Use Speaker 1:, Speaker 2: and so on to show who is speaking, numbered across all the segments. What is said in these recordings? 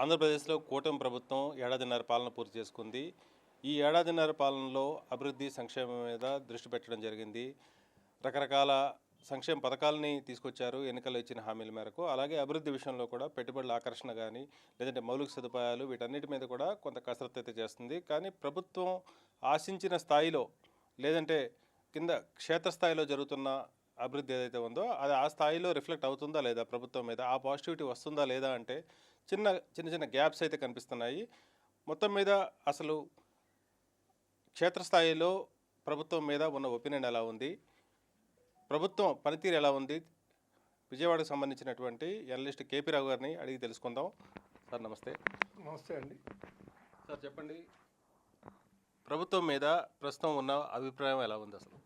Speaker 1: ఆంధ్రప్రదేశ్లో కూటమి ప్రభుత్వం ఏడాదిన్నర పాలన పూర్తి చేసుకుంది. ఈ ఏడాదిన్నర పాలనలో అభివృద్ధి సంక్షేమం మీద దృష్టి పెట్టడం జరిగింది. రకరకాల సంక్షేమ పథకాలని తీసుకొచ్చారు ఎన్నికల్లో ఇచ్చిన హామీల మేరకు. అలాగే అభివృద్ధి విషయంలో కూడా పెట్టుబడుల ఆకర్షణ కానీ లేదంటే మౌలిక సదుపాయాలు వీటన్నిటి మీద కూడా కొంత కసరత్తు అయితే చేస్తుంది. కానీ ప్రభుత్వం ఆశించిన స్థాయిలో లేదంటే కింద క్షేత్రస్థాయిలో జరుగుతున్న అభివృద్ధి ఏదైతే ఉందో అది ఆ స్థాయిలో రిఫ్లెక్ట్ అవుతుందా లేదా ప్రభుత్వం మీద? ఆ పాజిటివిటీ వస్తుందా లేదా అంటే చిన్న చిన్న చిన్న గ్యాప్స్ అయితే కనిపిస్తున్నాయి. మొత్తం మీద అసలు క్షేత్రస్థాయిలో ప్రభుత్వం మీద ఉన్న ఒపీనియన్ ఎలా ఉంది? ప్రభుత్వం పనితీరు ఎలా ఉంది? విజయవాడకు సంబంధించినటువంటి జర్నలిస్ట్ కేపీ రావు గారిని అడిగి తెలుసుకుందాం. సార్ నమస్తే.
Speaker 2: నమస్తే అండి.
Speaker 1: సార్ చెప్పండి. ప్రభుత్వం మీద ప్రస్తుతం ఉన్న అభిప్రాయం ఎలా ఉంది అసలు?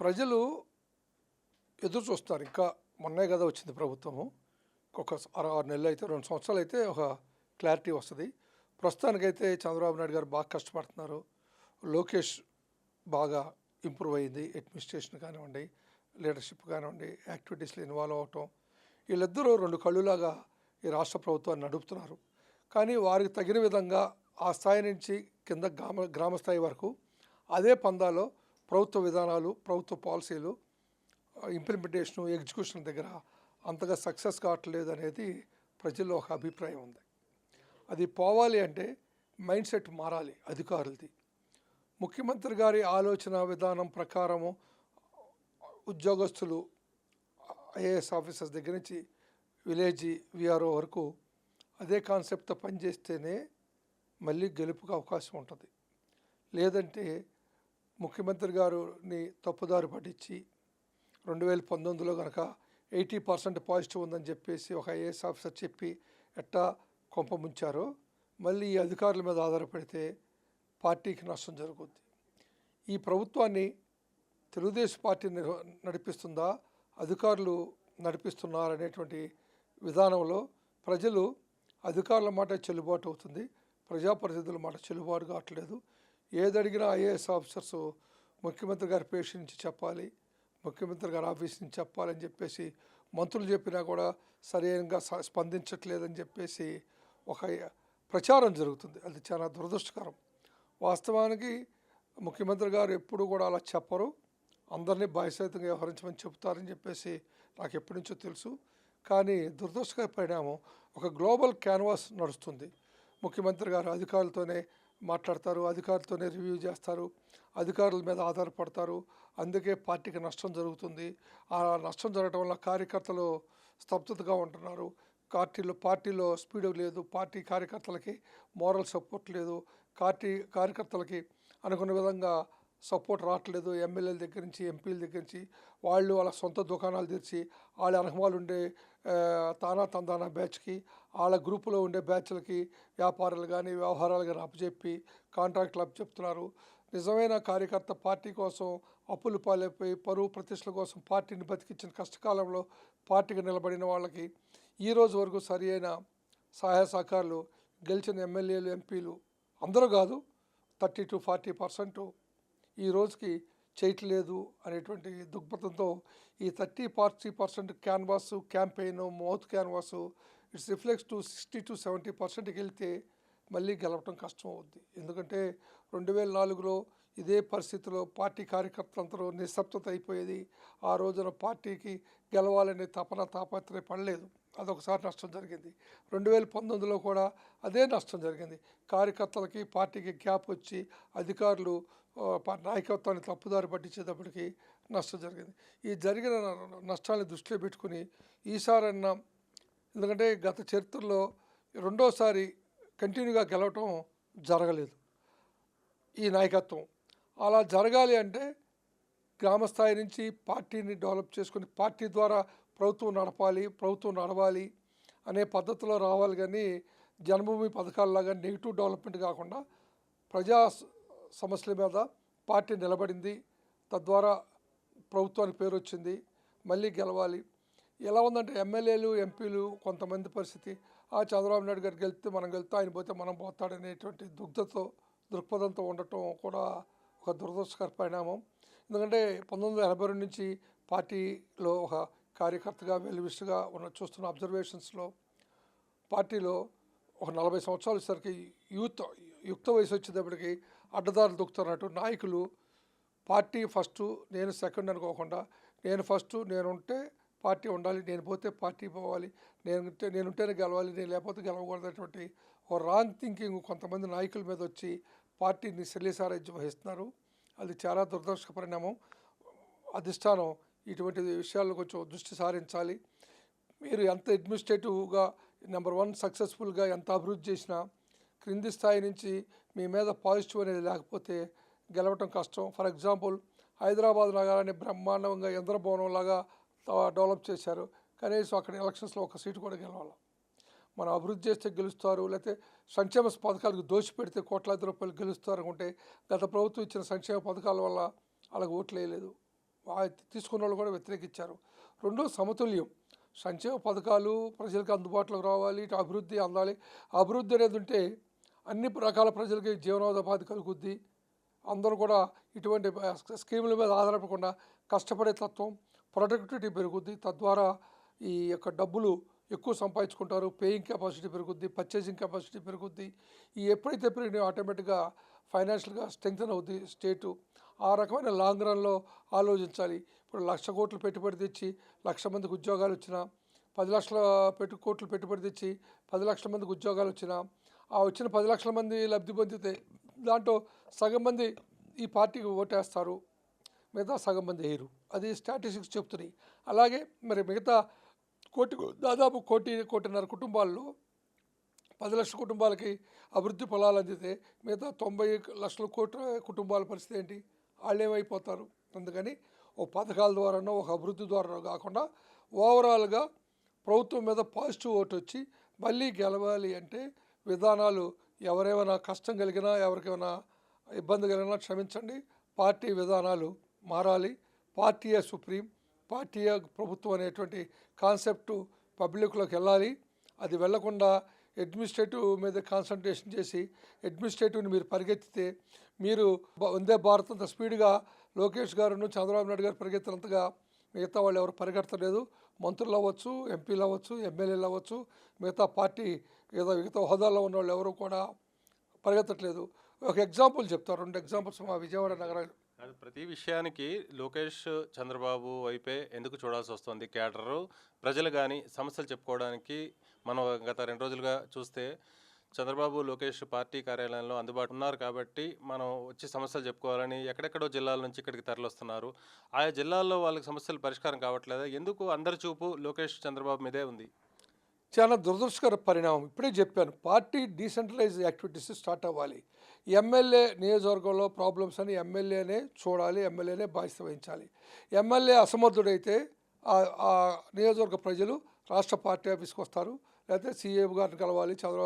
Speaker 2: ప్రజలు ఎదురు చూస్తారు. ఇంకా మొన్నే కదా వచ్చింది ప్రభుత్వము. ఒక ఆరు ఆరు నెలలు అయితే రెండు సంవత్సరాలు అయితే ఒక క్లారిటీ వస్తుంది. ప్రస్తుతానికైతే చంద్రబాబు నాయుడు గారు బాగా కష్టపడుతున్నారు. లోకేష్ బాగా ఇంప్రూవ్ అయింది. అడ్మినిస్ట్రేషన్ కానివ్వండి లీడర్షిప్ కానివ్వండి యాక్టివిటీస్లో ఇన్వాల్వ్ అవటం. వీళ్ళిద్దరూ రెండు కళ్ళులాగా ఈ రాష్ట్ర ప్రభుత్వాన్ని నడుపుతున్నారు. కానీ వారికి తగిన విధంగా ఆ స్థాయి నుంచి కింద గ్రామ గ్రామ స్థాయి వరకు అదే పందాలో ప్రభుత్వ విధానాలు ప్రభుత్వ పాలసీలు ఇంప్లిమెంటేషను ఎగ్జిక్యూషన్ దగ్గర అంతగా సక్సెస్ కావట్లేదు అనేది ప్రజల్లో ఒక అభిప్రాయం ఉంది. అది పోవాలి అంటే మైండ్ సెట్ మారాలి అధికారులది. ముఖ్యమంత్రి గారి ఆలోచన విధానం ప్రకారము ఉద్యోగస్తులు ఐఏఎస్ ఆఫీసర్స్ దగ్గర నుంచి విలేజ్ విఆర్ఓ వరకు అదే కాన్సెప్ట్తో పనిచేస్తేనే మళ్ళీ గెలుపుకు అవకాశం ఉంటుంది. లేదంటే ముఖ్యమంత్రి గారిని తప్పుదారి పట్టించి రెండు వేల పంతొమ్మిదిలో కనుక ఎయిటీ పర్సెంట్ పాజిటివ్ ఉందని చెప్పేసి ఒక ఐఏఎస్ ఆఫీసర్ చెప్పి ఎట్టా కొంప ముంచారో మళ్ళీ ఈ అధికారుల మీద ఆధారపడితే పార్టీకి నష్టం జరుగుద్ది. ఈ ప్రభుత్వాన్ని తెలుగుదేశం పార్టీ నడిపిస్తుందా అధికారులు నడిపిస్తున్నారనేటువంటి విధానంలో ప్రజలు అధికారుల మాట చెల్లుబాటు అవుతుంది. ప్రజాప్రతినిధుల మాట చెల్లుబాటు కావట్లేదు. ఏది అడిగినా ఐఏఎస్ ఆఫీసర్స్ ముఖ్యమంత్రి గారి పేషి నుంచి చెప్పాలి ముఖ్యమంత్రి గారి ఆఫీస్ నుంచి చెప్పాలని చెప్పేసి మంత్రులు చెప్పినా కూడా సరైనగా స్పందించట్లేదని చెప్పేసి ఒక ప్రచారం జరుగుతుంది. అది చాలా దురదృష్టకరం. వాస్తవానికి ముఖ్యమంత్రి గారు ఎప్పుడు కూడా అలా చెప్పరు. అందరినీ బాధ్యతగా వ్యవహరించమని చెబుతారని చెప్పేసి నాకు ఎప్పటి నుంచో తెలుసు. కానీ దురదృష్టకర పరిణామం ఒక గ్లోబల్ క్యాన్వాస్ నడుస్తుంది. ముఖ్యమంత్రి గారు అధికారులతోనే మాట్లాడతారు అధికారులతోనే రివ్యూ చేస్తారు అధికారుల మీద ఆధారపడతారు. అందుకే పార్టీకి నష్టం జరుగుతుంది. ఆ నష్టం జరగడం వల్ల కార్యకర్తలు స్తబ్దతగా ఉంటున్నారు. పార్టీలో పార్టీలో స్పీడ్ లేదు. పార్టీ కార్యకర్తలకి మోరల్ సపోర్ట్ లేదు. పార్టీ కార్యకర్తలకి అనుకున్న విధంగా సపోర్ట్ రావట్లేదు. ఎమ్మెల్యేల దగ్గర నుంచి ఎంపీల దగ్గర నుంచి వాళ్ళు వాళ్ళ సొంత దుకాణాలు తెరిచి వాళ్ళ అర్హమాలు ఉండే తానా తందానా బ్యాచ్కి వాళ్ళ గ్రూపులో ఉండే బ్యాచ్లకి వ్యాపారాలు కానీ వ్యవహారాలు కానీ అప్పచెప్పి కాంట్రాక్ట్లు అప్పచెప్తున్నారు. నిజమైన కార్యకర్త పార్టీ కోసం అప్పులు పాలైపోయి పరువు ప్రతిష్టల కోసం పార్టీని బతికించిన కష్టకాలంలో పార్టీకి నిలబడిన వాళ్ళకి ఈ రోజు వరకు సరి అయిన సహాయ సహకారాలు గెలిచిన ఎమ్మెల్యేలు ఎంపీలు అందరూ కాదు థర్టీ టు ఫార్టీ పర్సెంట్ ఈ రోజుకి చేయట్లేదు అనేటువంటి దృక్పథంతో ఈ thirty forty percent canvas campaign mouth canvas it's reflex to sixty to seventy పర్సెంట్కి వెళ్తే మళ్ళీ గెలవటం కష్టం అవుద్ది ఎందుకంటే రెండు వేల నాలుగులో ఇదే పరిస్థితిలో పార్టీ కార్యకర్తలందరూ నిశ్శబ్దత అయిపోయేది. ఆ రోజున పార్టీకి గెలవాలనే తపన తాపత్రయ పడలేదు. అదొకసారి నష్టం జరిగింది. రెండు వేల పంతొమ్మిదిలో కూడా అదే నష్టం జరిగింది. కార్యకర్తలకి పార్టీకి గ్యాప్ వచ్చి అధికారులు నాయకత్వాన్ని తప్పుదారి పట్టించేటప్పటికి నష్టం జరిగింది. ఈ జరిగిన నష్టాన్ని దృష్టిలో పెట్టుకుని ఈసారన్నా ఎందుకంటే గత చరిత్రలో రెండోసారి కంటిన్యూగా గెలవటం జరగలేదు ఈ నాయకత్వం. అలా జరగాలి అంటే గ్రామస్థాయి నుంచి పార్టీని డెవలప్ చేసుకుని పార్టీ ద్వారా ప్రభుత్వం నడపాలి ప్రభుత్వం నడవాలి అనే పద్ధతిలో రావాలి కానీ జన్మభూమి పథకాలలాగా నెగిటివ్ డెవలప్మెంట్ కాకుండా ప్రజా సమస్యల మీద పార్టీ నిలబడింది. తద్వారా ప్రభుత్వానికి పేరు వచ్చింది. మళ్ళీ గెలవాలి. ఎలా ఉందంటే ఎమ్మెల్యేలు ఎంపీలు కొంతమంది పరిస్థితి. ఆ చంద్రబాబు నాయుడు గారికి వెళ్తే మనం వెళ్తే ఆయన పోతే మనం పోతాడనేటువంటి దుగ్ధతో దృక్పథంతో ఉండటం కూడా ఒక దురదృష్టకర పరిణామం. ఎందుకంటే పంతొమ్మిది వందల ఎనభై రెండు నుంచి పార్టీలో ఒక కార్యకర్తగా వెలువిస్టుగా ఉన్న చూస్తున్న అబ్జర్వేషన్స్లో పార్టీలో ఒక నలభై సంవత్సరాల సరికి యూత్ యుక్త వయసు వచ్చేటప్పటికి అడ్డదారులు దొక్కుతున్నట్టు నాయకులు పార్టీ ఫస్ట్ నేను సెకండ్ అనుకోకుండా నేను ఫస్ట్ నేను ఉంటే పార్టీ ఉండాలి నేను పోతే పార్టీ పోవాలి నేను ఉంటే నేను ఉంటేనే గెలవాలి నేను లేకపోతే గెలవకూడదు అనేటువంటి ఓ రాంగ్ థింకింగ్ కొంతమంది నాయకుల మీద వచ్చి పార్టీని శల్యసారాజ్యం వహిస్తున్నారు. అది చాలా దురదృష్ట పరిణామం. అధిష్టానం ఇటువంటి విషయాల్లో కొంచెం దృష్టి సారించాలి. మీరు ఎంత అడ్మినిస్ట్రేటివ్గా నెంబర్ వన్ సక్సెస్ఫుల్గా ఎంత అభివృద్ధి చేసినా క్రింది స్థాయి నుంచి మీ మీద పాజిటివ్ అనేది లేకపోతే గెలవటం కష్టం. ఫర్ ఎగ్జాంపుల్ హైదరాబాద్ నగరాన్ని బ్రహ్మాండంగా ఇంద్రభవనం లాగా డెవలప్ చేశారు. కనీసం అక్కడ ఎలక్షన్స్లో ఒక సీటు కూడా గెలవాలి. మనం అభివృద్ధి చేస్తే గెలుస్తారు. లేకపోతే సంక్షేమ పథకాలకు దోషి పెడితే కోట్లాది రూపాయలు గెలుస్తారు అనుకుంటే గత ప్రభుత్వం ఇచ్చిన సంక్షేమ పథకాల వల్ల వాళ్ళకి ఓట్లు వేయలేదు. తీసుకున్న వాళ్ళు కూడా వ్యతిరేకించారు. రెండో సమతుల్యం. సంక్షేమ పథకాలు ప్రజలకు అందుబాటులోకి రావాలి. ఇటు అభివృద్ధి అందాలి. అభివృద్ధి అనేది ఉంటే అన్ని రకాల ప్రజలకి జీవనోపాధి కలుగుద్ది. అందరూ కూడా ఇటువంటి స్కీముల మీద ఆధారపడకుండా కష్టపడే తత్వం ప్రొడక్టివిటీ పెరుగుద్ది. తద్వారా ఈ యొక్క డబ్బులు ఎక్కువ సంపాదించుకుంటారు. పేయింగ్ కెపాసిటీ పెరుగుద్ది పర్చేసింగ్ కెపాసిటీ పెరుగుద్ది. ఈ ఎప్పుడైతే పెరిగినాయో ఆటోమేటిక్గా ఫైనాన్షియల్గా స్ట్రెంగ్తన్ అవుద్ది స్టేటు. ఆ రకమైన లాంగ్ రన్లో ఆలోచించాలి. ఇప్పుడు లక్ష కోట్లు పెట్టుబడి తెచ్చి లక్ష మందికి ఉద్యోగాలు వచ్చినా పది లక్షల పెట్టు కోట్లు పెట్టుబడి తెచ్చి పది లక్షల మందికి ఉద్యోగాలు వచ్చినా ఆ వచ్చిన పది లక్షల మంది లబ్ధి పొందితే దాంట్లో సగం మంది ఈ పార్టీకి ఓటేస్తారు. మిగతా సగం మంది వేయరు. అది స్టాటిస్టిక్స్ చెప్తున్నాయి. అలాగే మరి మిగతా కోటి దాదాపు కోటి కోటిన్నర కుటుంబాల్లో పది లక్షల కుటుంబాలకి అభివృద్ధి ఫలాలు అందితే మిగతా తొంభై లక్షల కోట్ల కుటుంబాల పరిస్థితి ఏంటి? వాళ్ళు ఏమైపోతారు? అందుకని ఓ పథకాల ద్వారానో ఒక అభివృద్ధి ద్వారానో కాకుండా ఓవరాల్గా ప్రభుత్వం మీద పాజిటివ్ ఓటు వచ్చి మళ్ళీ గెలవాలి అంటే విధానాలు ఎవరేమైనా కష్టం కలిగినా ఎవరికైనా ఇబ్బంది కలిగినా క్షమించండి. పార్టీ విధానాలు మారాలి. పార్టీయే సుప్రీం పార్టీయే ప్రభుత్వం అనేటువంటి కాన్సెప్టు పబ్లిక్లోకి వెళ్ళాలి. అది వెళ్ళకుండా అడ్మినిస్ట్రేటివ్ మీద కాన్సన్ట్రేషన్ చేసి అడ్మినిస్ట్రేటివ్ని మీరు పరిగెత్తితే మీరు వందే భారత్ అంత స్పీడ్గా లోకేష్ గారును చంద్రబాబు నాయుడు గారు పరిగెత్తినంతగా మిగతా వాళ్ళు ఎవరు పరిగెత్తలేదు మంత్రులు అవ్వచ్చు ఎంపీలు అవ్వచ్చు ఎమ్మెల్యేలు అవ్వచ్చు మిగతా పార్టీ ఏదో మిగతా హోదాలో ఉన్న వాళ్ళు ఎవరు కూడా పరిగెత్తట్లేదు. ఒక ఎగ్జాంపుల్ చెప్తారు రెండు ఎగ్జాంపుల్స్ మా విజయవాడ నగరాలు.
Speaker 1: ప్రతి విషయానికి లోకేష్ చంద్రబాబు వైపే ఎందుకు చూడాల్సి వస్తుంది? క్యాడరు ప్రజలు కానీ సమస్యలు చెప్పుకోవడానికి మనం గత రెండు రోజులుగా చూస్తే చంద్రబాబు లోకేష్ పార్టీ కార్యాలయంలో అందుబాటు ఉన్నారు కాబట్టి మనం వచ్చి సమస్యలు చెప్పుకోవాలని ఎక్కడెక్కడో జిల్లాల నుంచి ఇక్కడికి తరలిస్తున్నారు. ఆయా జిల్లాల్లో వాళ్ళకి సమస్యలు పరిష్కారం కావట్లేదా? ఎందుకు అందరి చూపు లోకేష్ చంద్రబాబు మీదే ఉంది?
Speaker 2: చాలా దురదృష్టకర పరిణామం. ఇప్పుడే చెప్పాను పార్టీ డీసెంట్రలైజ్ యాక్టివిటీస్ స్టార్ట్ అవ్వాలి. ఎమ్మెల్యే నియోజకవర్గంలో ప్రాబ్లమ్స్ అని ఎమ్మెల్యేనే చూడాలి ఎమ్మెల్యేనే బాధ్యత వహించాలి. ఎమ్మెల్యే అసమర్థుడైతే ఆ- ఆ నియోజకవర్గ ప్రజలు రాష్ట్ర పార్టీ ఆఫీస్కి వస్తారు లేకపోతే సీఎం గారిని కలవాలి చంద్ర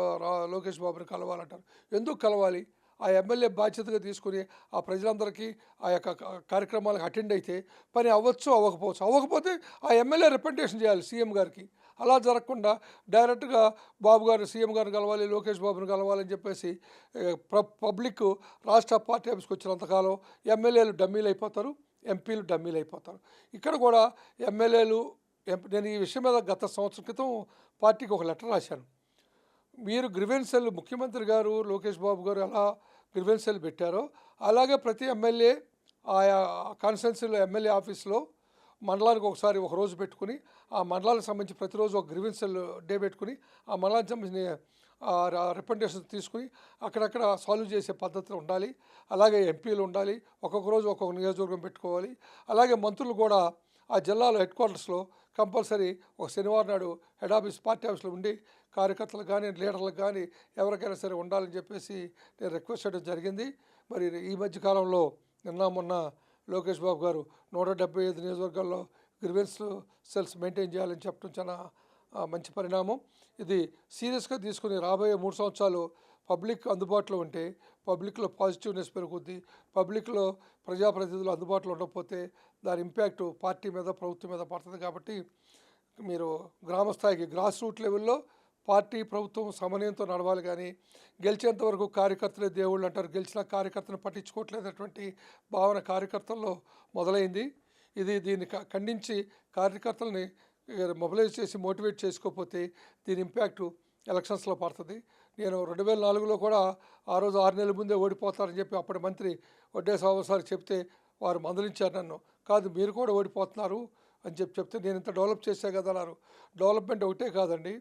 Speaker 2: లోకేష్ బాబుని కలవాలంటారు. ఎందుకు కలవాలి? ఆ ఎమ్మెల్యే బాధ్యతగా తీసుకుని ఆ ప్రజలందరికీ ఆ యొక్క కార్యక్రమాలకు అటెండ్ అయితే పని అవ్వచ్చు అవ్వకపోవచ్చు? అవ్వకపోతే ఆ ఎమ్మెల్యే రిప్రజెంటేషన్ చేయాలి సీఎం గారికి. అలా జరగకుండా డైరెక్ట్గా బాబు గారు సీఎం గారిని కలవాలి లోకేష్ బాబుని కలవాలని చెప్పేసి పబ్లిక్ రాష్ట్ర పార్టీ ఆఫీస్కి వచ్చినంతకాలం ఎమ్మెల్యేలు డమ్మీలు అయిపోతారు ఎంపీలు డమ్మీలు అయిపోతారు ఇక్కడ కూడా ఎమ్మెల్యేలు నేను ఈ విషయం మీద గత సంవత్సరం క్రితం పార్టీకి ఒక లెటర్ రాశాను. మీరు గ్రివెన్సెల్ ముఖ్యమంత్రి గారు లోకేష్ బాబు గారు ఎలా గ్రివెన్సెల్ పెట్టారో అలాగే ప్రతి ఎమ్మెల్యే ఆయా కాన్స్టిట్యున్సీలో ఎమ్మెల్యే ఆఫీస్లో మండలానికి ఒకసారి ఒక రోజు పెట్టుకుని ఆ మండలానికి సంబంధించి ప్రతిరోజు ఒక గ్రివెన్సెల్ డే పెట్టుకుని ఆ మండలానికి సంబంధించిన రిప్రజెంటేషన్ తీసుకుని అక్కడక్కడ సాల్వ్ చేసే పద్ధతి ఉండాలి. అలాగే ఎంపీలు ఉండాలి. ఒక్కొక్క రోజు ఒక్కొక్క నియోజకవర్గం పెట్టుకోవాలి. అలాగే మంత్రులు కూడా ఆ జిల్లాలో హెడ్ క్వార్టర్స్లో కంపల్సరీ ఒక శనివారం నాడు హెడ్ ఆఫీస్ పార్టీ ఆఫీస్లో ఉండి కార్యకర్తలకు కానీ లీడర్లకు కానీ ఎవరికైనా సరే ఉండాలని చెప్పేసి నేను రిక్వెస్ట్ చేయడం జరిగింది. మరి ఈ మధ్య కాలంలో నిన్న మొన్న లోకేష్ బాబు గారు నూట డెబ్బై ఐదు నియోజకవర్గాల్లో గ్రివెన్స్ సెల్స్ మెయింటైన్ చేయాలని చెప్పడం చాలా మంచి పరిణామం. ఇది సీరియస్గా తీసుకుని రాబోయే మూడు సంవత్సరాలు పబ్లిక్ అందుబాటులో ఉంటే పబ్లిక్లో పాజిటివ్నెస్ పెరుగుద్ది పబ్లిక్లో ప్రజాప్రతినిధులు అందుబాటులో ఉండకపోతే దాని ఇంపాక్ట్ పార్టీ మీద ప్రభుత్వం మీద పడుతుంది కాబట్టి మీరు గ్రామ స్థాయికి గ్రాస్ రూట్ లెవెల్లో పార్టీ ప్రభుత్వం సమన్వయంతో నడవాలి కానీ గెలిచేంత వరకు కార్యకర్తలే దేవుళ్ళు అంటారు. గెలిచిన కార్యకర్తను పట్టించుకోవట్లేదటువంటి భావన కార్యకర్తల్లో మొదలైంది. ఇది దీన్ని క- ఖండించి కార్యకర్తలని మొబిలైజ్ చేసి మోటివేట్ చేసుకోకపోతే దీని ఇంపాక్ట్ ఎలక్షన్స్లో పడుతుంది. నేను రెండు వేల నాలుగులో కూడా ఆ రోజు ఆరు నెలల ముందే ఓడిపోతారని చెప్పి అప్పటి మంత్రి వడ్డే సార్ చెప్తే వారు మందలించారు నన్ను. కాదు మీరు కూడా ఓడిపోతున్నారు అని చెప్పి చెప్తే నేను ఇంత డెవలప్ చేసే కదా అన్నారు. డెవలప్మెంట్ ఒకటే కాదండి.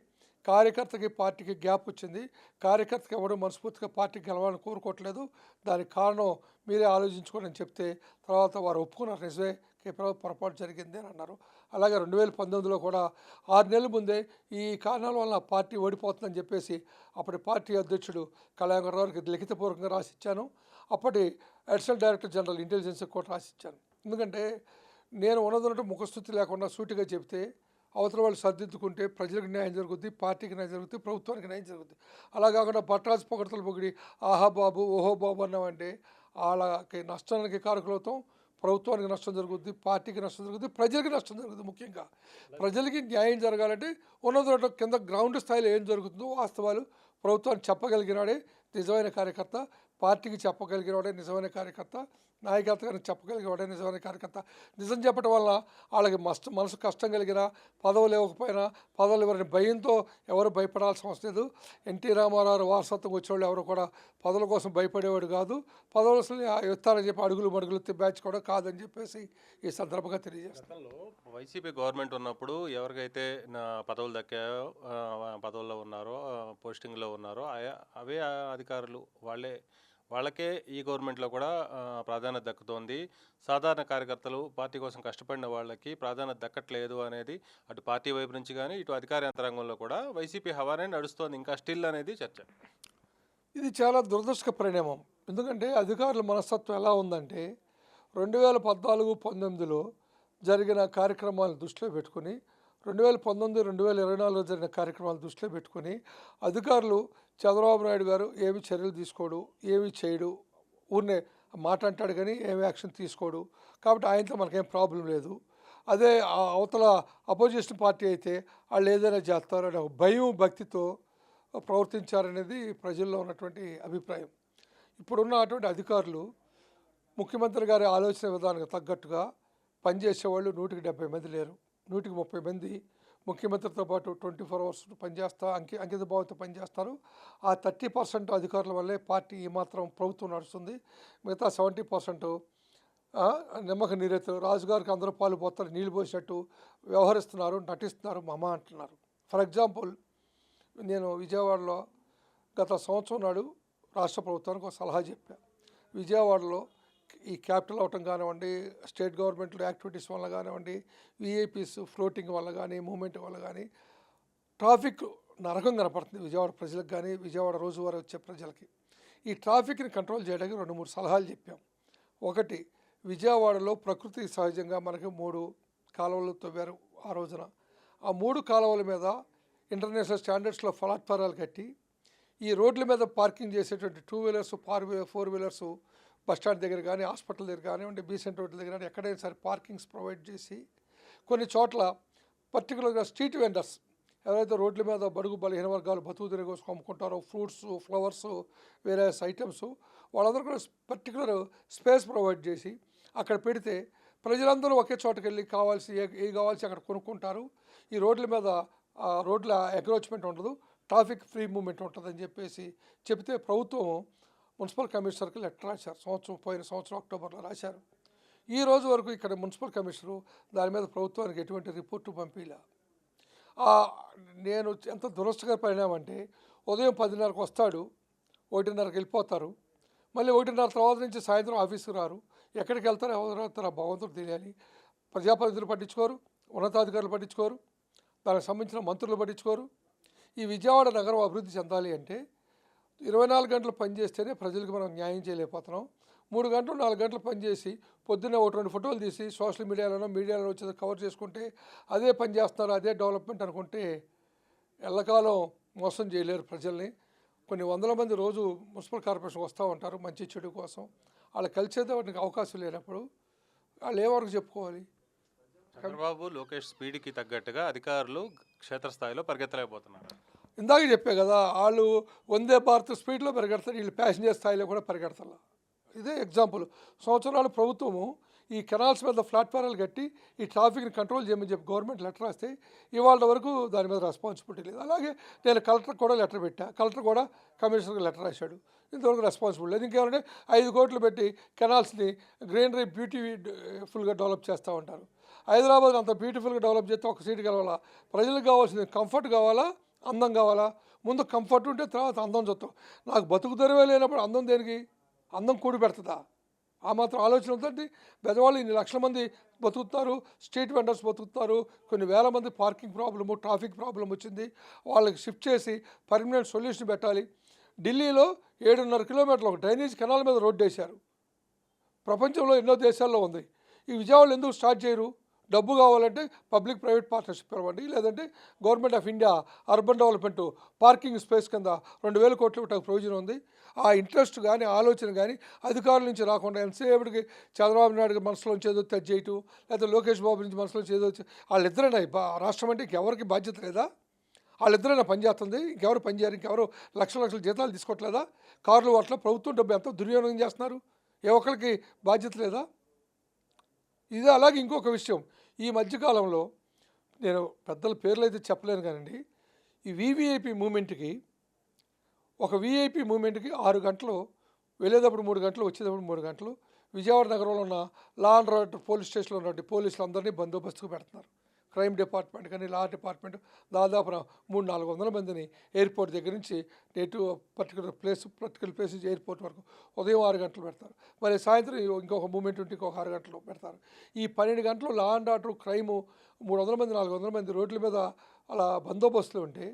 Speaker 2: కార్యకర్తకి పార్టీకి గ్యాప్ వచ్చింది. కార్యకర్తకి ఎవరు మనస్ఫూర్తిగా పార్టీకి గెలవాలని కోరుకోవట్లేదు. దానికి కారణం మీరే ఆలోచించుకోండి అని చెప్తే తర్వాత వారు ఒప్పుకున్నారు. నిజమే కేపీ పొరపాటు జరిగింది అని అన్నారు. అలాగే రెండు వేల పంతొమ్మిదిలో కూడా ఆరు నెలల ముందే ఈ కారణాల వల్ల పార్టీ ఓడిపోతుందని చెప్పేసి అప్పటి పార్టీ అధ్యక్షుడు కళ్యాణరావుకి లిఖితపూర్వకంగా రాసిచ్చాను. అప్పటి అడిషనల్ డైరెక్టర్ జనరల్ ఇంటెలిజెన్స్కి కూడా రాసిచ్చాను. ఎందుకంటే నేను ఉన్నదన్నట్టు ముఖస్థుతి లేకుండా సూటిగా చెప్తే అవతల వాళ్ళు సర్దిద్దుకుంటే ప్రజలకు న్యాయం జరుగుద్ది పార్టీకి న్యాయం జరుగుతుంది ప్రభుత్వానికి న్యాయం జరుగుద్ది. అలా కాకుండా పట్టాజు పొగడతలు పొగిడి ఆహా బాబు ఓహో బాబు అన్నామంటే వాళ్ళకి నష్టానికి కారకులవుతాం. ప్రభుత్వానికి నష్టం జరుగుద్ది పార్టీకి నష్టం జరుగుద్ది ప్రజలకి నష్టం జరుగుతుంది ముఖ్యంగా. ప్రజలకి న్యాయం జరగాలంటే ఉన్నదో కింద గ్రౌండ్ స్థాయిలో ఏం జరుగుతుందో వాస్తవాలు ప్రభుత్వానికి చెప్పగలిగినాడే నిజమైన కార్యకర్త పార్టీకి చెప్పగలిగినవాడే నిజమైన కార్యకర్త నాయకత్వానికి చెప్పగలిగేవాడే నిజమైన కార్యకర్త. నిజం చెప్పడం వల్ల వాళ్ళకి మస్తు మనసు కష్టం కలిగినా పదవులు ఇవ్వకపోయినా పదవులు ఇవ్వని భయంతో ఎవరు భయపడాల్సిన అవసరం లేదు. ఎన్టీ రామారావు వారసత్వం వచ్చేవాళ్ళు ఎవరు కూడా పదవుల కోసం భయపడేవాడు కాదు. పదవుల ఇస్తారని చెప్పి అడుగులు మడుగులు బ్యాచ్ కూడా కాదని చెప్పేసి ఈ సందర్భంగా తెలియజేస్తాను.
Speaker 1: వైసీపీ గవర్నమెంట్ ఉన్నప్పుడు ఎవరికైతే నా పదవులు దక్కాయో పదవుల్లో ఉన్నారో పోస్టింగ్లో ఉన్నారో ఆయా- అవే అధికారులు వాళ్ళే వాళ్ళకే ఈ గవర్నమెంట్లో కూడా ప్రాధాన్యత దక్కుతోంది. సాధారణ కార్యకర్తలు పార్టీ కోసం కష్టపడిన వాళ్ళకి ప్రాధాన్యత దక్కట్లేదు అనేది అటు పార్టీ వైపు నుంచి కానీ ఇటు అధికార యంత్రాంగంలో కూడా వైసీపీ హవానే నడుస్తోంది. ఇంకా స్టిల్ అనేది చర్చ.
Speaker 2: ఇది చాలా దురదృష్టక పరిణామం. ఎందుకంటే అధికారుల మనస్తత్వం ఎలా ఉందంటే రెండు వేల పద్నాలుగు పంతొమ్మిదిలో జరిగిన కార్యక్రమాలను దృష్టిలో పెట్టుకుని రెండు వేల పంతొమ్మిది రెండు వేల ఇరవై నాలుగులో జరిగిన కార్యక్రమాలు దృష్టిలో పెట్టుకొని అధికారులు చంద్రబాబు నాయుడు గారు ఏమి చర్యలు తీసుకోడు ఏమి చేయడు ఊరినే మాట అంటాడు కానీ ఏమి యాక్షన్ తీసుకోడు. కాబట్టి ఆయనతో మనకేం ప్రాబ్లం లేదు. అదే అవతల అపోజిషన్ పార్టీ అయితే వాళ్ళు ఏదైనా చేస్తారు అనే ఒక భయం భక్తితో ప్రవర్తించారనేది ప్రజల్లో ఉన్నటువంటి అభిప్రాయం. ఇప్పుడున్న అటువంటి అధికారులు ముఖ్యమంత్రి గారి ఆలోచన విధానానికి తగ్గట్టుగా పనిచేసేవాళ్ళు నూటికి డెబ్బై మంది లేరు. నూటికి ముప్పై మంది ముఖ్యమంత్రితో పాటు ట్వంటీ ఫోర్ అవర్స్ పనిచేస్తా అంకి అంకిత భావంతో పనిచేస్తారు. ఆ థర్టీ పర్సెంట్ అధికారుల వల్లే పార్టీ ఈ మాత్రం ప్రభుత్వం నడుస్తుంది. మిగతా సెవెంటీ పర్సెంట్ నిమ్మక నీరెత్తు రాజుగారికి అందరూ పాలు పోతారు నీళ్ళు పోసినట్టు వ్యవహరిస్తున్నారు నటిస్తున్నారు మమ అంటున్నారు. ఫర్ ఎగ్జాంపుల్ నేను విజయవాడలో గత సంవత్సరం నాడు రాష్ట్ర ప్రభుత్వానికి ఒక సలహా చెప్పాను విజయవాడలో ఈ క్యాపిటల్ అవటం కానివ్వండి స్టేట్ గవర్నమెంట్లో యాక్టివిటీస్ వల్ల కానివ్వండి విఐపీస్ ఫ్లోటింగ్ వల్ల కానీ మూమెంట్ వల్ల కానీ ట్రాఫిక్ నరకం కనపడుతుంది విజయవాడ ప్రజలకు కానీ విజయవాడ రోజువారీ వచ్చే ప్రజలకి. ఈ ట్రాఫిక్ని కంట్రోల్ చేయడానికి రెండు మూడు సలహాలు చెప్పాం. ఒకటి విజయవాడలో ప్రకృతి సహజంగా మనకి మూడు కాలువలు తవ్వారు ఆ రోజున. ఆ మూడు కాలువల మీద ఇంటర్నేషనల్ స్టాండర్డ్స్లో ప్లాట్ఫారాలు కట్టి ఈ రోడ్ల మీద పార్కింగ్ చేసేటువంటి two wheelers four four wheelers bus stand దగ్గర కానీ హాస్పిటల్ దగ్గర కానివ్వండి బీసెంట్ రోడ్ల దగ్గర కానీ ఎక్కడైనా సరే పార్కింగ్స్ ప్రొవైడ్ చేసి కొన్ని చోట్ల పర్టికులర్గా స్ట్రీట్ వెండర్స్ ఎవరైతే రోడ్ల మీద బడుగు బలహీన వర్గాలు బతుకు తిరిగి కోసం అమ్ముకుంటారో ఫ్రూట్స్ ఫ్లవర్స్ వేరే ఐటమ్స్ వాళ్ళందరూ కూడా పర్టికులర్ స్పేస్ ప్రొవైడ్ చేసి అక్కడ పెడితే ప్రజలందరూ ఒకే చోటకి వెళ్ళి కావాల్సి ఏ కావాల్సి అక్కడ కొనుక్కుంటారు. ఈ రోడ్ల మీద ఆ రోడ్ల ఎక్రోచ్మెంట్ ఉండదు. ట్రాఫిక్ ఫ్రీ మూమెంట్ ఉంటుందని చెప్పేసి చెప్తే ప్రభుత్వం మున్సిపల్ కమిషనర్కి లెటర్ రాశారు. సంవత్సరం పోయిన సంవత్సరం అక్టోబర్లో రాశారు. ఈ రోజు వరకు ఇక్కడ మున్సిపల్ కమిషనరు దాని మీద ప్రభుత్వానికి ఎటువంటి రిపోర్టు పంపిలా. నేను ఎంత దురదృష్టకర పరిణామం అంటే ఉదయం పదిన్నరకు వస్తాడు ఒకటిన్నరకు వెళ్ళిపోతారు. మళ్ళీ ఒకటిన్నర తర్వాత నుంచి సాయంత్రం ఆఫీస్కి రారు. ఎక్కడికి వెళ్తారో ఎవరు వెళ్తారో భగవంతుడు తెలియాలి. ప్రజాప్రతినిధులు పట్టించుకోరు ఉన్నతాధికారులు పట్టించుకోరు దానికి సంబంధించిన మంత్రులు పట్టించుకోరు. ఈ విజయవాడ నగరం అభివృద్ధి చెందాలి అంటే ఇరవై నాలుగు గంటలు పనిచేస్తేనే ప్రజలకు మనం న్యాయం చేయలేకపోతున్నాం. మూడు గంటలు నాలుగు గంటలు పనిచేసి పొద్దున్నే ఒకటి రెండు ఫోటోలు తీసి సోషల్ మీడియాలోనో మీడియాలో వచ్చేది కవర్ చేసుకుంటే అదే పని చేస్తున్నారు అదే డెవలప్మెంట్ అనుకుంటే ఎల్లకాలం మోసం చేయలేరు ప్రజల్ని. కొన్ని వందల మంది రోజు మున్సిపల్ కార్పొరేషన్ వస్తూ ఉంటారు మంచి చెడు కోసం. వాళ్ళు కలిసేదే వాటికి అవకాశం లేనప్పుడు వాళ్ళు ఏ వరకు చెప్పుకోవాలి?
Speaker 1: చంద్రబాబు లోకేష్ స్పీడ్కి తగ్గట్టుగా అధికారులు క్షేత్రస్థాయిలో పరిగెత్తలేకపోతున్నారు.
Speaker 2: ఇందాక చెప్పే కదా వాళ్ళు వందే భారత్ స్పీడ్లో పరిగెడతారు వీళ్ళు ప్యాసింజర్ స్థాయిలో కూడా పరిగెడతారు ఇదే ఎగ్జాంపుల్. సంవత్సరాలు ప్రభుత్వము ఈ కెనాల్స్ మీద ప్లాట్ఫారాలు కట్టి ఈ ట్రాఫిక్ని కంట్రోల్ చేయమని చెప్పి గవర్నమెంట్ లెటర్ రాస్తే ఇవాళ వరకు దాని మీద రెస్పాన్సిబిలిటీ లేదు. అలాగే నేను కలెక్టర్ కూడా లెటర్ పెట్టా. కలెక్టర్ కూడా కమిషనర్కి లెటర్ రాశాడు. ఇంతవరకు రెస్పాన్సిబుల్ లేదు. ఇంకేమంటే ఐదు కోట్లు పెట్టి కెనాల్స్ని గ్రీనరీ బ్యూటీ ఫుల్గా డెవలప్ చేస్తూ ఉంటారు. హైదరాబాద్ అంత బ్యూటిఫుల్గా డెవలప్ చేస్తే ఒక సీటు కావాలా ప్రజలకు కావాల్సింది కంఫర్ట్ కావాలా? అందం కావాలా? ముందు కంఫర్ట్ ఉంటే తర్వాత అందం చూస్తాం నాకు బతుకు తెరవే లేనప్పుడు అందం దేనికి? అందం కూడి పెడుతుందా? ఆ మాత్రం ఆలోచన ఉందండి. పెద్దవాళ్ళు ఇన్ని లక్షల మంది బతుకుతారు స్ట్రీట్ వెండర్స్ బతుకుతారు కొన్ని వేల మంది పార్కింగ్ ప్రాబ్లము ట్రాఫిక్ ప్రాబ్లం వచ్చింది. వాళ్ళకి షిఫ్ట్ చేసి పర్మనెంట్ సొల్యూషన్ పెట్టాలి. ఢిల్లీలో ఏడున్నర కిలోమీటర్లు ఒక డ్రైనేజ్ కెనాల్ మీద రోడ్డు వేశారు. ప్రపంచంలో ఎన్నో దేశాల్లో ఉంది. ఈ విజయవాడలో ఎందుకు స్టార్ట్ చేయరు? డబ్బు కావాలంటే పబ్లిక్ ప్రైవేట్ పార్ట్నర్షిప్ ఇవ్వండి లేదంటే government of India urban development parking space కింద రెండు వేల కోట్లు ఇవ్వడానికి ప్రయోజనం ఉంది. ఆ ఇంట్రెస్ట్ కానీ ఆలోచన కానీ అధికారుల నుంచి రాకుండా ఎంతసేపటికి చంద్రబాబు నాయుడు మనసులోంచి ఏదో తెచ్చి చేయటం లేకపోతే లోకేష్ బాబు నుంచి మనసులోంచి ఏదో వచ్చి- వాళ్ళిద్దరైనా రాష్ట్రం అంటే ఇంకెవరికి బాధ్యత లేదా? వాళ్ళిద్దరైనా పనిచేస్తుంది ఇంకెవరు పనిచేయరు ఇంకెవరు లక్షల లక్షల జీతాలు తీసుకోవట్లేదా? కార్లు వాటిలో ప్రభుత్వం డబ్బు ఎంతో దుర్వినియోగం చేస్తున్నారు. ఏ ఒక్కరికి బాధ్యత లేదా? ఇది అలాగే ఇంకొక విషయం. ఈ మధ్యకాలంలో నేను పెద్దల పేర్లు అయితే చెప్పలేను కానండి. ఈ వివిఐపి మూమెంట్కి ఒక విఐపి మూమెంట్కి ఆరు గంటలు వెళ్ళేటప్పుడు మూడు గంటలు వచ్చేటప్పుడు మూడు గంటలు విజయవాడ నగరంలో ఉన్న లా అండ్ పోలీస్ స్టేషన్లో ఉన్నటువంటి పోలీసులు అందరినీ బందోబస్తుకు పెడుతున్నారు. క్రైమ్ డిపార్ట్మెంట్ కానీ లా డిపార్ట్మెంట్ దాదాపు మూడు నాలుగు వందల మందిని ఎయిర్పోర్ట్ దగ్గర నుంచి నేటు పర్టికులర్ ప్లేస్ పర్టికులర్ ప్లేస్ నుంచి ఎయిర్పోర్ట్ వరకు ఉదయం ఆరు గంటలు పెడతారు. మరి సాయంత్రం ఇంకొక మూమెంట్ ఉంటే ఇంకొక ఆరు గంటలు పెడతారు. ఈ పన్నెండు గంటలు లా అండ్ ఆర్డర్ క్రైము మూడు వందల మంది నాలుగు వందల మంది రోడ్ల మీద అలా బందోబస్తులు ఉంటే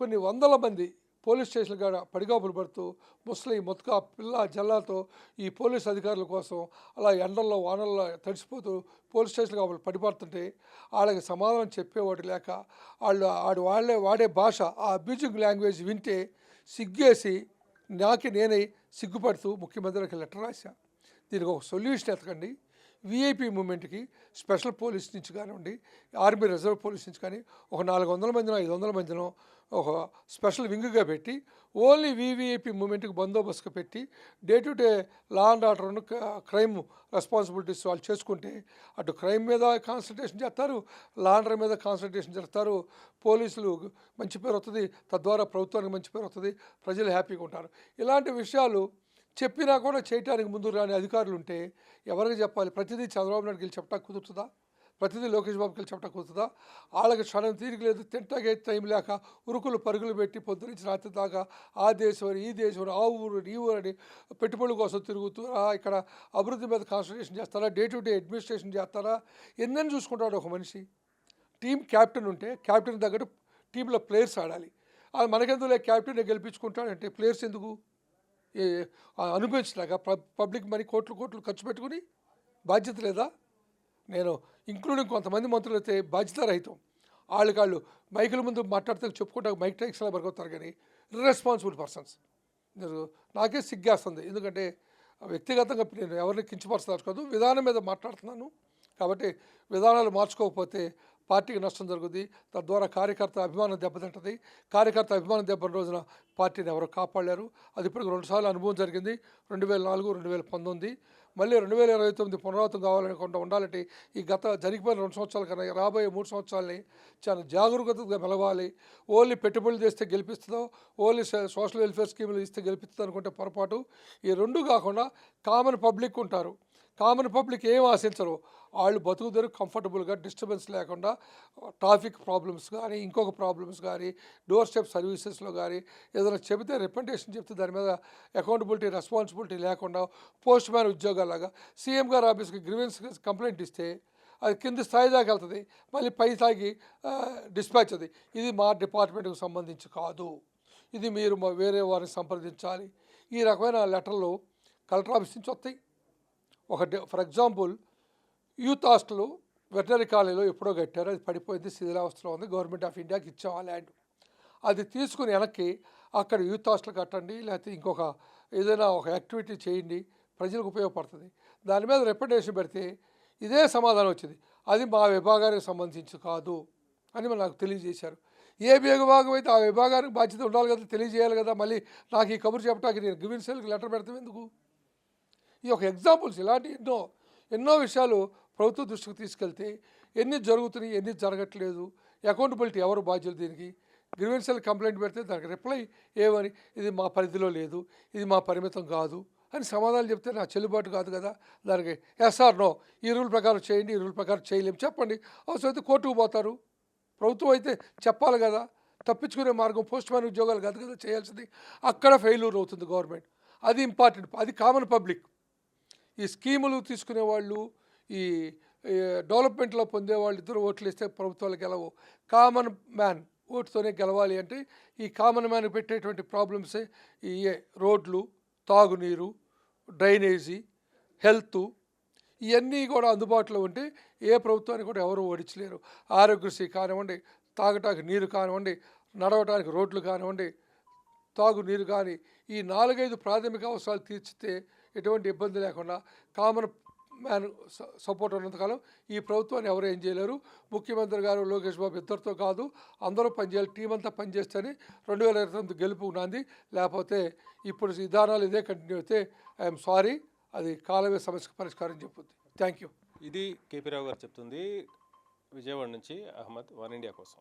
Speaker 2: కొన్ని వందల మంది పోలీస్ స్టేషన్ కాడ పడిగాపులు పడుతూ ముసలి ముతక పిల్ల జల్లాతో ఈ పోలీస్ అధికారుల కోసం అలా ఎండల్లో వానల్లో తడిసిపోతూ పోలీస్ స్టేషన్ కాపులు పడిపడుతుంటే వాళ్ళకి సమాధానం చెప్పేవాడు లేక వాళ్ళు ఆడు వాళ్ళే వాడే భాష ఆ అబ్యూజింగ్ లాంగ్వేజ్ వింటే సిగ్గేసి నాకి నేనే సిగ్గుపడుతూ ముఖ్యమంత్రికి లెటర్ రాశా. దీనికి ఒక సొల్యూషన్ ఎతకండి. విఐపి మూమెంట్కి స్పెషల్ పోలీస్ నుంచి కానివ్వండి ఆర్మీ రిజర్వ్ పోలీస్ నుంచి కానీ ఒక నాలుగు వందల మందినో ఐదు వందల మందినో ఒక స్పెషల్ వింగ్గా పెట్టి ఓన్లీ వివిఐపి మూమెంట్కి బందోబస్తు పెట్టి day to day law and ఆర్డర్ను క్రైమ్ రెస్పాన్సిబిలిటీస్ వాళ్ళు చేసుకుంటే అటు క్రైమ్ మీద కాన్సన్ట్రేషన్ చేస్తారు లా ఆర్డర్ మీద కాన్సన్ట్రేషన్ చేస్తారు పోలీసులు మంచి పేరు వస్తుంది తద్వారా ప్రభుత్వానికి మంచి పేరు వస్తుంది ప్రజలు హ్యాపీగా ఉంటారు. ఇలాంటి విషయాలు చెప్పినా కూడా చేయటానికి ముందు రాని అధికారులు ఉంటే ఎవరికి చెప్పాలి? ప్రతిదీ చంద్రబాబు నాయుడుకి వెళ్ళి చెప్పటా కుదురుతుందా? ప్రతిదీ లోకేష్ బాబుకి వెళ్ళి చెప్పటం కుదురుతుందా? వాళ్ళకి క్షణం తీరిక లేదు తింటాకే టైం లేక ఉరుకులు పరుగులు పెట్టి పొద్దు నుంచి రాత్రి దాకా ఆ దేశం అని ఈ దేశం ఆ ఊరు ఈ ఊరు అని పెట్టుబడుల కోసం తిరుగుతూ ఇక్కడ అభివృద్ధి మీద కాన్సన్ట్రేషన్ చేస్తారా? డే టు డే అడ్మినిస్ట్రేషన్ చేస్తారా? ఎన్నని చూసుకుంటాడు ఒక మనిషి? టీం క్యాప్టెన్ ఉంటే క్యాప్టెన్ తగ్గట్టు టీంలో ప్లేయర్స్ ఆడాలి. అది మనకెందుకు క్యాప్టెన్ గెలిపించుకుంటాడంటే ప్లేయర్స్ ఎందుకు? ఏ పబ్లిక్ మనీ కోట్లు కోట్లు ఖర్చు పెట్టుకుని బాధ్యత లేదా? నేను ఇంక్లూడింగ్ కొంతమంది మంత్రులు అయితే బాధ్యత రహితం వాళ్ళకి వాళ్ళు మైకుల ముందు మాట్లాడితే చెప్పుకుంటా మైక్ టైక్స్ అలా కానీ రెస్పాన్సిబుల్ పర్సన్స్ నేను నాకే సిగ్గేస్తుంది. ఎందుకంటే వ్యక్తిగతంగా నేను ఎవరిని కించపరచదలుచుకోదు. విధానం మీద మాట్లాడుతున్నాను. కాబట్టి విధానాలు మార్చుకోకపోతే పార్టీకి నష్టం జరుగుద్ది. తద్వారా కార్యకర్త అభిమానం దెబ్బతింటుంది. కార్యకర్త అభిమానం దెబ్బ రోజున పార్టీని ఎవరు కాపాడలేరు. అది ఇప్పటికి రెండుసార్లు అనుభవం జరిగింది. రెండు వేల నాలుగు రెండు వేల పంతొమ్మిది. మళ్ళీ రెండు వేల ఇరవై తొమ్మిది పునరావృతం కావాలనుకుంటూ ఉండాలంటే ఈ గత జరిగిపోయిన రెండు సంవత్సరాల కన్నా రాబోయే మూడు సంవత్సరాలని చాలా జాగరూకతగా మెలవాలి. ఓన్లీ పెట్టుబడులు చేస్తే గెలిపిస్తుందో ఓన్లీ సోషల్ వెల్ఫేర్ స్కీములు ఇస్తే గెలిపిస్తుంది అనుకుంటే పొరపాటు. ఈ రెండు కాకుండా కామన్ పబ్లిక్ ఉంటారు. కామన్ పబ్లిక్ ఏం ఆశించరు. వాళ్ళు బతుకుదరు కంఫర్టబుల్గా డిస్టర్బెన్స్ లేకుండా ట్రాఫిక్ ప్రాబ్లమ్స్ కానీ ఇంకొక ప్రాబ్లమ్స్ కానీ డోర్ స్టెప్ సర్వీసెస్లో కానీ ఏదైనా చెబితే రిప్రజెంటేషన్ చెప్తే దాని మీద అకౌంటబిలిటీ రెస్పాన్సిబిలిటీ లేకుండా పోస్ట్ మ్యాన్ ఉద్యోగాలాగా సీఎం గారు ఆఫీస్కి గ్రీవెన్స్ కంప్లైంట్ ఇస్తే అది కింది స్థాయి దాకా వెళ్తుంది. మళ్ళీ పై స్థాయికి డిస్పాచ్ అది. ఇది మా డిపార్ట్మెంట్కి సంబంధించి కాదు. ఇది మీరు మా వేరే వారిని సంప్రదించాలి. ఈ రకమైన లెటర్లు కలెక్టర్ ఆఫీస్ నుంచి వస్తాయి. ఒక for example youth hostel veterinary కాలనీలో ఎప్పుడో కట్టారు అది పడిపోయింది శిథిలావస్థలో ఉంది గవర్నమెంట్ ఆఫ్ ఇండియాకి ఇచ్చాం ఆ ల్యాండ్ అది తీసుకుని వెనక్కి అక్కడ యూత్ హాస్టల్ కట్టండి లేకపోతే ఇంకొక ఏదైనా ఒక యాక్టివిటీ చేయండి ప్రజలకు ఉపయోగపడుతుంది. దాని మీద రిప్రజెంటేషన్ పెడితే ఇదే సమాధానం వచ్చింది. అది మా విభాగానికి సంబంధించి కాదు అని మరి నాకు తెలియజేశారు. ఏ విభాగం అయితే ఆ విభాగానికి బాధ్యత ఉండాలి కదా తెలియజేయాలి కదా మళ్ళీ నాకు ఈ కబురు చెప్పడానికి నేను గివిన్ సెల్కి లెటర్ పెడతాం ఎందుకు? ఈ యొక్క ఎగ్జాంపుల్స్ ఇలాంటి ఎన్నో ఎన్నో విషయాలు ప్రభుత్వ దృష్టికి తీసుకెళ్తే ఎన్ని జరుగుతున్నాయి ఎన్ని జరగట్లేదు అకౌంటబిలిటీ ఎవరు బాధ్యులు దీనికి? గ్రీవెన్షియల్ కంప్లైంట్ పెడితే దానికి రిప్లై ఏమని? ఇది మా పరిధిలో లేదు ఇది మా పరిమితం కాదు అని సమాధానం చెప్తే నా చెల్లుబాటు కాదు కదా? దానికి ఎస్ఆర్ నో ఈ రూల్ ప్రకారం చేయండి ఈ రూల్ ప్రకారం చేయలేము చెప్పండి. అవసరమైతే కోర్టుకు పోతారు. ప్రభుత్వం అయితే చెప్పాలి కదా? తప్పించుకునే మార్గం పోస్ట్ మ్యాన్ ఉద్యోగాలు కాదు కదా? చేయాల్సింది. అక్కడ ఫెయిల్యూర్ అవుతుంది గవర్నమెంట్. అది ఇంపార్టెంట్ అది కామన్ పబ్లిక్ ఈ స్కీములు తీసుకునే వాళ్ళు ఈ డెవలప్మెంట్లో పొందే వాళ్ళు ఇద్దరు ఓట్లు ఇస్తే ప్రభుత్వాలు గెలవు. కామన్ మ్యాన్ ఓటుతోనే గెలవాలి అంటే ఈ కామన్ మ్యాన్ పెట్టేటువంటి ప్రాబ్లమ్సే ఈ ఏ రోడ్లు తాగునీరు డ్రైనేజీ హెల్త్ ఇవన్నీ కూడా అందుబాటులో ఉంటే ఏ ప్రభుత్వాన్ని కూడా ఎవరు ఓడించలేరు. ఆరోగ్యశ్రీ కానివ్వండి తాగటానికి నీరు కానివ్వండి నడవటానికి రోడ్లు కానివ్వండి తాగునీరు కానీ ఈ నాలుగైదు ప్రాథమిక అవసరాలు తీర్చితే ఎటువంటి ఇబ్బంది లేకుండా కామన్ మ్యాన్ సపోర్ట్ ఉన్నంతకాలం ఈ ప్రభుత్వాన్ని ఎవరు ఏం చేయలేరు. ముఖ్యమంత్రి గారు లోకేష్ బాబు ఇద్దరితో కాదు అందరూ పనిచేయాలి టీం అంతా పనిచేస్తేనే రెండు వేల ఇరవై తొమ్మిది గెలుపు ఉన్నది. లేకపోతే ఇప్పుడు విధానాలు ఇదే కంటిన్యూ అయితే ఐఎమ్ సారీ అది కాలమే సమస్యకు పరిష్కారం చెప్పుద్ది. Thank you.
Speaker 1: ఇది కేపీ రావు గారు చెప్తుంది విజయవాడ నుంచి అహ్మద్ వన్ ఇండియా కోసం.